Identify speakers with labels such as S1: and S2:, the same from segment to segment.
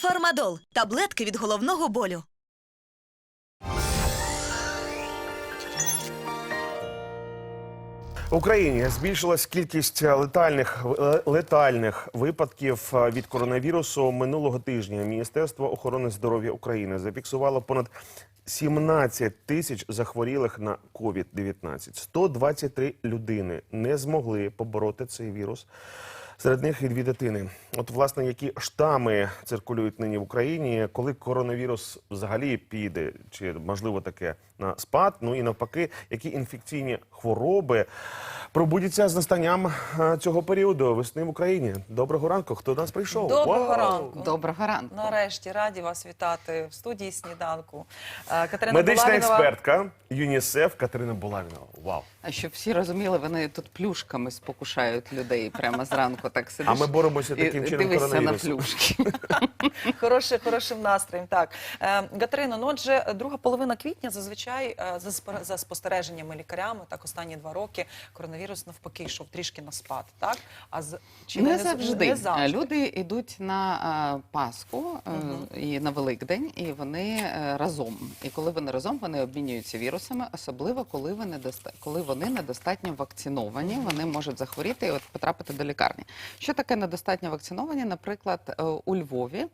S1: Фармадол таблетки від головного болю.
S2: В Україні збільшилась кількість летальних е, летальних випадків е, від коронавірусу минулого тижня. Міністерство охорони здоров'я України зафіксувало понад 17 тисяч захворілих на COVID-19. 123 людини не змогли побороти цей вірус. Серед них і дві дитини. От власне, які штами циркулюють нині в Україні, коли коронавірус взагалі піде, чи можливо таке спад? Ну і навпаки, які інфекційні хвороби пробудяться з настанням е, цього періоду весни в Україні. Доброго ранку. Хто до нас прийшов?
S3: Доброго
S2: Вау!
S3: ранку.
S4: Доброго ранку.
S3: Нарешті раді вас вітати в студії сніданку. Е, Катерина
S2: Медична
S3: Булавінова.
S2: експертка ЮНІСЕФ Катерина Булавінова. Вау!
S4: А щоб всі розуміли, вони тут плюшками спокушають людей прямо зранку. Так сидиш
S2: А ми боремося
S4: і
S2: таким чином
S4: дивишся на плюшки.
S3: Хороший, хорошим настроєм. Так, е, Катерино, ну отже, друга половина квітня зазвичай е, за спо- за спостереженнями лікарями, так останні два роки коронавірус навпаки йшов трішки на спад. Так а з чи
S4: не
S3: ви
S4: завжди.
S3: не завжди.
S4: люди йдуть на е, Пасху е, і на Великдень, і вони е, разом. І коли вони разом, вони обмінюються вірусами, особливо коли вони доста- коли вони недостатньо вакциновані, вони можуть захворіти і от потрапити до лікарні. Що таке недостатньо вакциновані? Наприклад, е, у Львові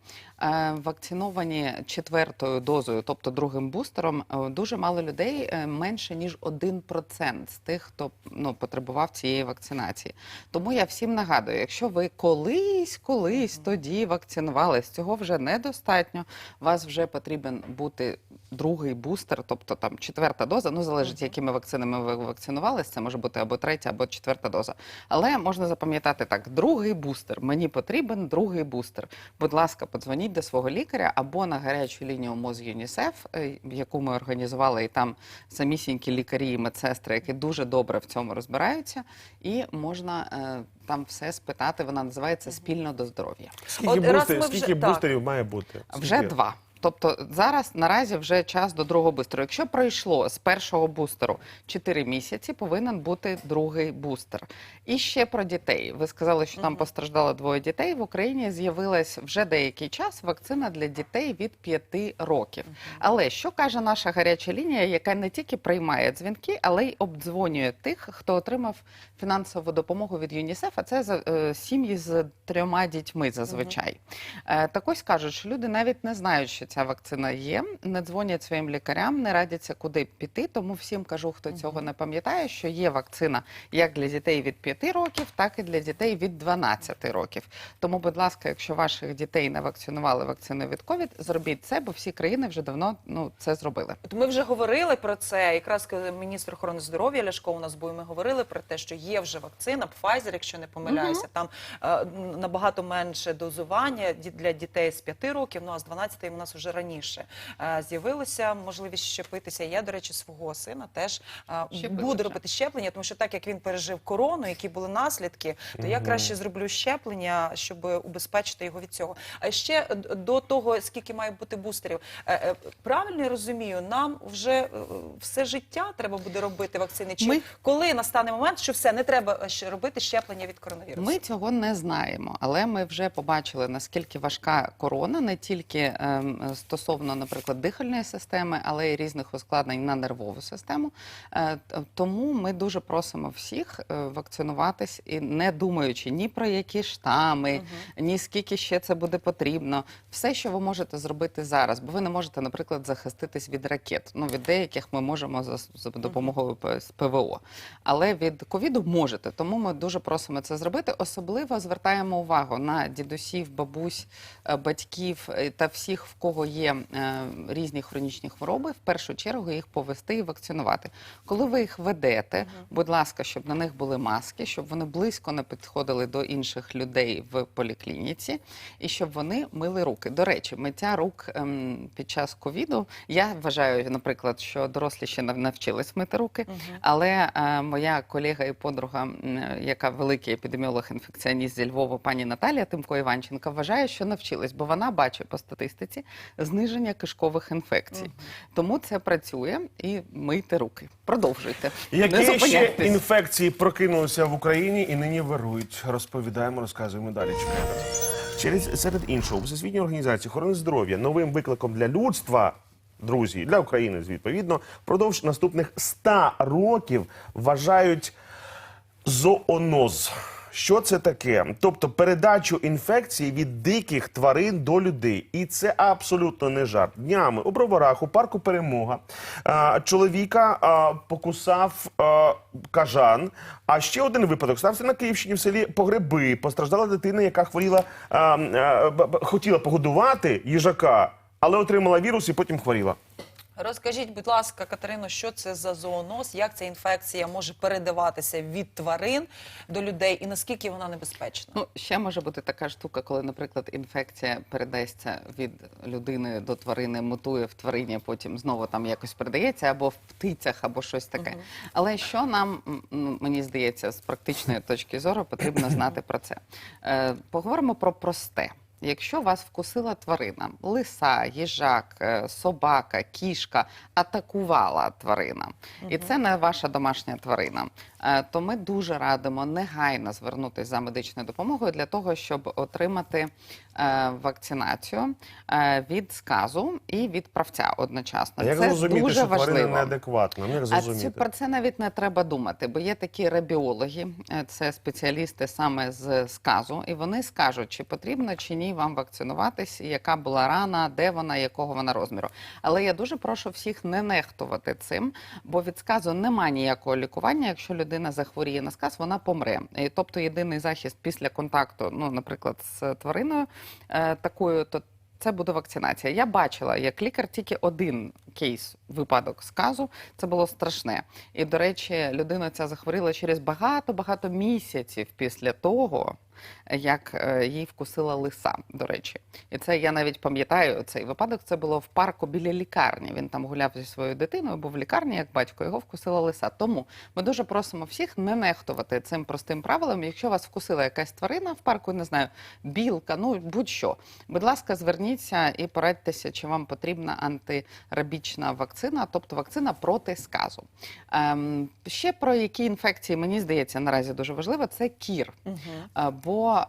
S4: е, вакциновані четвертою дозою, тобто другим бустером, е, дуже мало людей, е, менше ніж 1% з тих, хто ну, потребував цієї вакцинації. Тому я всім нагадую, якщо ви колись, колись тоді вакцинувались, цього вже недостатньо. Вас вже потрібен бути другий бустер, тобто там четверта доза. Ну залежить, якими вакцинами ви вакцинувались. Це може бути або третя, або четверта доза. Але можна запам'ятати так: другий бустер. Мені потрібен другий бустер. Будь ласка, подзвоніть до свого лікаря або на гарячу лінію МОЗ ЮНІСЕФ, е, яку ми організували, і там самісінькі лікарі і медсестри, які дуже добре в цьому розбираються, і можна е, там все спитати. Вона називається спільно до здоров'я.
S2: Скільки,
S3: От раз
S2: бустер-
S3: ми вже-
S2: скільки
S3: так.
S2: бустерів має бути?
S4: Вже
S2: Скільки?
S4: два. Тобто зараз наразі вже час до другого бустеру. Якщо пройшло з першого бустеру 4 місяці, повинен бути другий бустер. І ще про дітей. Ви сказали, що там постраждало двоє дітей. В Україні з'явилась вже деякий час вакцина для дітей від 5 років. Але що каже наша гаряча лінія, яка не тільки приймає дзвінки, але й обдзвонює тих, хто отримав фінансову допомогу від ЮНІСЕФ, а це е, сім'ї з трьома дітьми зазвичай. Е, Так ось кажуть, що люди навіть не знають, що ця вакцина є, не дзвонять своїм лікарям, не радяться, куди піти. Тому всім кажу, хто цього не пам'ятає, що є вакцина як для дітей від 5 років, так і для дітей від 12 років. Тому, будь ласка, якщо ваших дітей не вакцинували вакциною від ковід, зробіть це, бо всі країни вже давно ну це зробили.
S3: От Ми вже говорили про це. Якраз міністр охорони здоров'я Ляшко у нас був. Ми говорили про те, що є вже вакцина Pfizer, якщо не помиляюся. Там е, набагато менше дозування для дітей з 5 років. Ну а з 12 у нас вже раніше е, з'явилася можливість щепитися. Я, до речі, свого сина теж е,
S4: Щепили
S3: буду
S4: вже.
S3: робити щеплення, тому що так як він пережив корону, які були наслідки, то я краще зроблю щеплення, щоб убезпечити його від цього. А ще до того, скільки має бути бустерів, Е, правильно я розумію, нам вже все життя треба буде робити вакцини. Чи
S4: Ми-
S3: коли настане момент, що все не треба ще робити щеплення від коронавірусу?
S4: Ми цього не знаємо, але ми вже побачили наскільки важка корона, не тільки ем, стосовно, наприклад, дихальної системи, але й різних ускладнень на нервову систему. Е, тому ми дуже просимо всіх е, вакцинуватись і не думаючи ні про які штами, ні скільки ще це буде потрібно. Все, що ви можете зробити зараз, бо ви не можете, наприклад, захиститись від ракет. Ну від деяких ми можемо за, за допомогою ПВО. Але від ковіду можете. Тому ми дуже просимо це зробити. Особливо звертаємо увагу на дідусів, бабусь, е, батьків е, та всіх, в кого є е, різні хронічні хвороби. В першу чергу їх повести і вакцинувати. Коли ви їх ведете, будь ласка, щоб на них були маски, щоб вони близько не підходили до інших людей в поліклініці, і щоб вони мили руки. До речі, миття рук ем, під час ковіду. Я вважаю, наприклад, що дорослі ще нав- навчились мити руки. Але е, моя колега і подруга, яка великий епідеміолог інфекціоніст зі Львова, пані Наталія Тимко Іванченка, вважає, що навчилась, бо вона бачить по статистиці зниження кишкових інфекцій. Тому це працює і мийте руки. Продовжуйте.
S2: Які ще інфекції прокинулися в Україні і нині вирують? Розповідаємо, розказуємо далі. Чекайте. Через серед іншого, Всесвітня організація охорони здоров'я новим викликом для людства. Друзі, для України, відповідно, впродовж наступних 100 років вважають зооноз. Що це таке? Тобто передачу інфекції від диких тварин до людей. І це абсолютно не жарт. Днями у броварах у парку Перемога а, чоловіка а, покусав а, кажан. А ще один випадок стався на Київщині в селі Погреби. Постраждала дитина, яка хворіла, б- хотіла погодувати їжака, але отримала вірус і потім хворіла.
S3: Розкажіть, будь ласка, Катерино, що це за зооноз, як ця інфекція може передаватися від тварин до людей і наскільки вона небезпечна?
S4: Ну, ще може бути така штука, коли, наприклад, інфекція передається від людини до тварини, мутує в тварині, потім знову там якось передається, або в птицях, або щось таке. Але що нам, м, мені здається, з практичної точки зору потрібно знати про це? Е, поговоримо про просте. Якщо вас вкусила тварина, лиса, їжак, е, собака, кішка атакувала тварина, і це не ваша домашня тварина, е, то ми дуже радимо негайно звернутися за медичною допомогою для того, щоб отримати е, вакцинацію від сказу і від правця одночасно.
S2: А як
S4: це
S2: зрозуміти,
S4: дуже
S2: що тварина неадекватна? Ну, як зрозуміти?
S4: про це навіть не треба думати, бо є такі ребіологи, е, це спеціалісти саме з сказу, і вони скажуть, чи потрібно чи ні вам вакцинуватись, яка була рана, де вона, якого вона розміру. Але я дуже прошу всіх не нехтувати цим, бо від сказу немає ніякого лікування. Якщо людина захворіє на сказ, вона помре. Тобто єдиний захист після контакту, ну, наприклад, з твариною е, такою, то це буде вакцинація. Я бачила, як лікар тільки один кейс випадок сказу. Це було страшне. І, до речі, людина ця захворіла через багато-багато місяців після того, як е, їй вкусила лиса, до речі. І це я навіть пам'ятаю цей випадок. Це було в парку біля лікарні. Він там гуляв зі своєю дитиною, був в лікарні, як батько його вкусила лиса. Тому ми дуже просимо всіх не нехтувати цим простим правилом. Якщо вас вкусила якась тварина в парку, не знаю, білка, ну будь-що. Будь ласка, зверніться і порадьтеся, чи вам потрібна антирабічна вакцина, тобто вакцина проти сказу. Ем, ще про які інфекції мені здається наразі дуже важливо, це кір. Е, Бо е,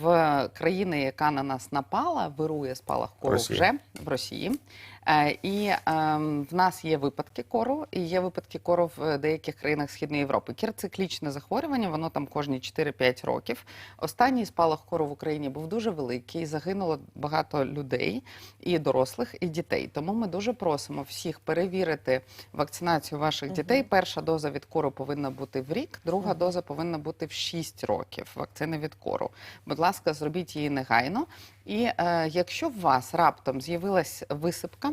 S4: в країни, яка на нас напала, вирує спалах кору
S2: Росія.
S4: вже в Росії. Е, І ем, в нас є випадки кору, і є випадки кору в деяких країнах Східної Європи. Кір циклічне захворювання, воно там кожні 4-5 років. Останній спалах кору в Україні був дуже великий. Загинуло багато людей, і дорослих, і дітей. Тому ми дуже просимо всіх перевірити вакцинацію ваших дітей. Перша доза від кору повинна бути в рік, друга доза повинна бути в 6 років. Вакцини від кору. Будь ласка, зробіть її негайно. І е, якщо у вас раптом з'явилась висипка,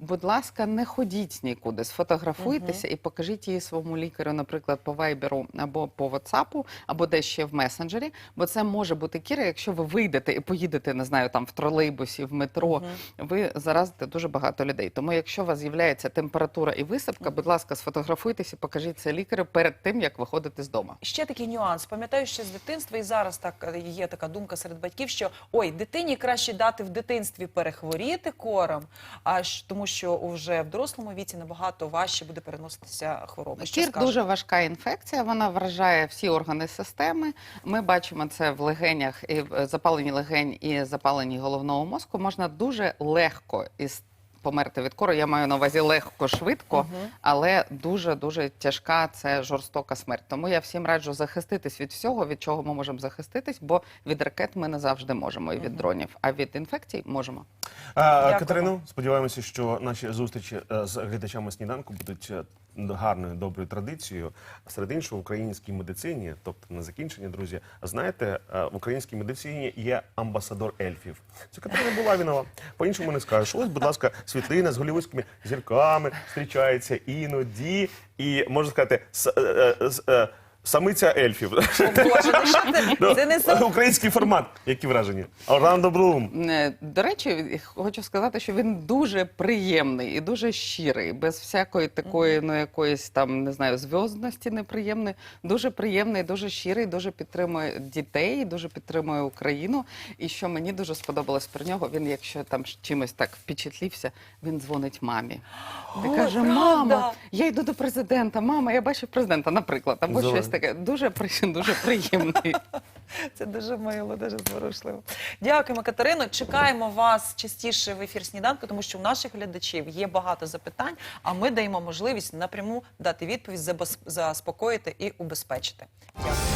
S4: будь ласка, не ходіть нікуди, сфотографуйтеся і покажіть її своєму лікарю, наприклад, по вайберу або по WhatsApp, або десь ще в месенджері. Бо це може бути кіра, якщо ви вийдете і поїдете, не знаю, там в тролейбусі, в метро, ви заразите дуже багато людей. Тому, якщо у вас з'являється температура і висипка, будь ласка, сфотографуйтеся, покажіть це лікарю перед тим, як виходити з дому.
S3: Ще такий нюанс. Пам'ятаю ще з дитинства, і зараз так е, є така думка серед батьків, що ой, дитині краще дати в дитинстві перехворіти кором, аж тому, що вже в дорослому віці набагато важче буде переноситися хвороба.
S4: Кір дуже важка інфекція, вона вражає всі органи системи. Ми бачимо це в легенях, і в запаленні легень і запалені головного мозку. Можна дуже легко із померти від кору. Я маю на увазі легко, швидко, але дуже дуже тяжка це жорстока смерть. Тому я всім раджу захиститись від всього, від чого ми можемо захиститись, бо від ракет ми не завжди можемо і від дронів, а від інфекцій можемо.
S2: А,
S3: Дякую.
S2: Сподіваємося, що наші зустрічі е, з глядачами сніданку будуть е, гарною доброю традицією. Серед іншого, в українській медицині, тобто на закінчення, друзі, знаєте, е, в українській медицині є амбасадор ельфів. Це Катерина Булавінова. По-іншому не скажеш. Ось, будь ласка, світлина з голівудськими зірками зустрічається іноді, і можна сказати, з, з с- е, самиця ельфів.
S3: О, Боже, ну що це? Не за
S2: Український формат. Які враження? Орландо Блум.
S4: Е, До речі, хочу сказати, що він дуже приємний і дуже щирий, без всякої такої, ну якоїсь там не знаю, зв'язності неприємної. Дуже приємний, дуже щирий, дуже підтримує дітей, дуже підтримує Україну. І що мені дуже сподобалось про нього, він, якщо там чимось так впечатлівся, він дзвонить мамі. І
S3: О,
S4: каже:
S3: правда?
S4: Мама, я йду до президента, мама, я бачу президента, наприклад, або
S2: Давай.
S4: щось таке дуже при- дуже приємний.
S3: Це дуже мило, дуже зворушливо. Дякуємо, Катерино. Чекаємо вас частіше в ефір сніданку, тому що у наших глядачів є багато запитань, а ми даємо можливість напряму дати відповідь, заспокоїти і убезпечити. Дякую.